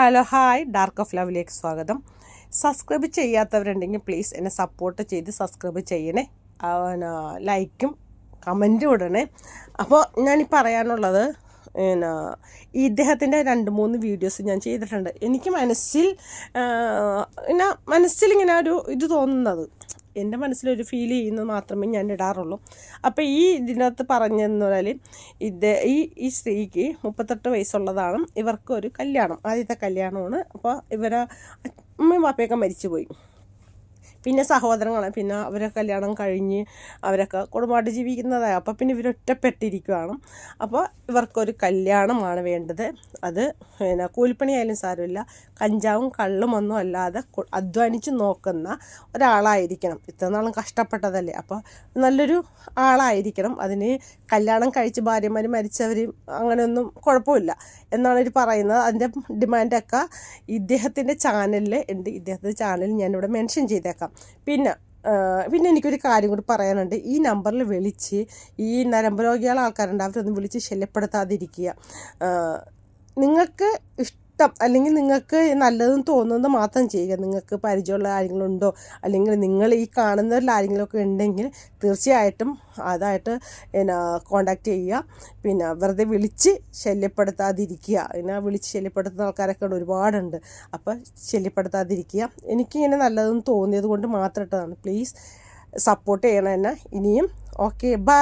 Hello hi. Dark of ലവിലേക്ക് സ്വാഗതം. Subscribe ചെയ്യാത്തവരുണ്ടെങ്കിൽ പ്ലീസ് എന്നെ സപ്പോർട്ട് ചെയ്ത് സബ്സ്ക്രൈബ് ചെയ്യണേ. ലൈക്കും കമന്റും ഇടണേ. അപ്പോൾ ഞാൻ പറയാനുള്ളത് പിന്നെ ഇദ്ദേഹത്തിന്റെ രണ്ട് മൂന്ന് വീഡിയോസ് ഞാൻ ചെയ്തിട്ടുണ്ട്. എനിക്ക് മനസ്സിൽ എന്നാ പിന്നെ മനസ്സിലിങ്ങനെ ഒരു ഇത് തോന്നുന്നത്. എന്റെ മനസ്സിലൊരു ഫീൽ ചെയ്യുന്നത് മാത്രമേ ഞാൻ ഇടാറുള്ളൂ. അപ്പോൾ ഈ ഇതിനകത്ത് പറഞ്ഞെന്ന് പറഞ്ഞാൽ ഇത് ഈ ഈ സ്ത്രീക്ക് മുപ്പത്തെട്ട് വയസ്സുള്ളതാണ്. ഇവർക്ക് ഒരു കല്യാണം ആദ്യത്തെ കല്യാണമാണ്. അപ്പോൾ ഇവരെ അമ്മയും പാപ്പയൊക്കെ മരിച്ചുപോയി. പിന്നെ സഹോദരങ്ങളാണ് പിന്നെ അവരെ കല്യാണം കഴിഞ്ഞ് അവരൊക്കെ കുടുംബമായിട്ട് ജീവിക്കുന്നതായി. അപ്പോൾ പിന്നെ ഇവർ ഒറ്റപ്പെട്ടിരിക്കുകയാണ് അപ്പോൾ ഇവർക്കൊരു കല്യാണമാണ് വേണ്ടത്. അത് പിന്നെ കൂലിപ്പണിയായാലും സാരമില്ല. കഞ്ചാവും കള്ളും ഒന്നും അല്ലാതെ അധ്വാനിച്ച് നോക്കുന്ന ഒരാളായിരിക്കണം. ഇത്ര നാളും കഷ്ടപ്പെട്ടതല്ലേ. അപ്പോൾ നല്ലൊരു ആളായിരിക്കണം. അതിന് കല്യാണം കഴിച്ച് ഭാര്യമാർ മരിച്ചവർ അങ്ങനെയൊന്നും കുഴപ്പമില്ല എന്നാണ് ഇവർ പറയുന്നത്. അതിന്റെ ഡിമാൻഡൊക്കെ ഇദ്ദേഹത്തിന്റെ ചാനലിൽ ഉണ്ട്. ഇദ്ദേഹത്തിന്റെ ചാനൽ ഞാനിവിടെ മെൻഷൻ ചെയ്തേക്കാം. പിന്നെ പിന്നെ എനിക്കൊരു കാര്യം കൂടി പറയാനുണ്ട്. ഈ നമ്പറിൽ വിളിച്ച് ഈ നരമ്പരോഗികളെ ആൾക്കാരുണ്ട് അവരൊന്നും വിളിച്ച് ശല്യപ്പെടുത്താതിരിക്കുക. നിങ്ങൾക്ക് ഇഷ്ടം അല്ലെങ്കിൽ നിങ്ങൾക്ക് നല്ലതെന്ന് തോന്നുന്നത് മാത്രം ചെയ്യുക. നിങ്ങൾക്ക് പരിചയമുള്ള ആരെങ്കിലും അല്ലെങ്കിൽ നിങ്ങൾ ഈ കാണുന്നവരിൽ ആരെങ്കിലുമൊക്കെ ഉണ്ടെങ്കിൽ തീർച്ചയായിട്ടും അതായിട്ട് പിന്നെ കോണ്ടാക്ട് ചെയ്യുക. പിന്നെ വെറുതെ വിളിച്ച് ശല്യപ്പെടുത്താതിരിക്കുക. പിന്നെ വിളിച്ച് ശല്യപ്പെടുത്തുന്ന ആൾക്കാരൊക്കെ ഒരുപാടുണ്ട്. അപ്പോൾ ശല്യപ്പെടുത്താതിരിക്കുക. എനിക്കിങ്ങനെ നല്ലതെന്ന് തോന്നിയത് കൊണ്ട് മാത്രം ഇട്ടതാണ്. പ്ലീസ് സപ്പോർട്ട് ചെയ്യണം എന്നെ. ഇനിയും ഓക്കെ ബൈ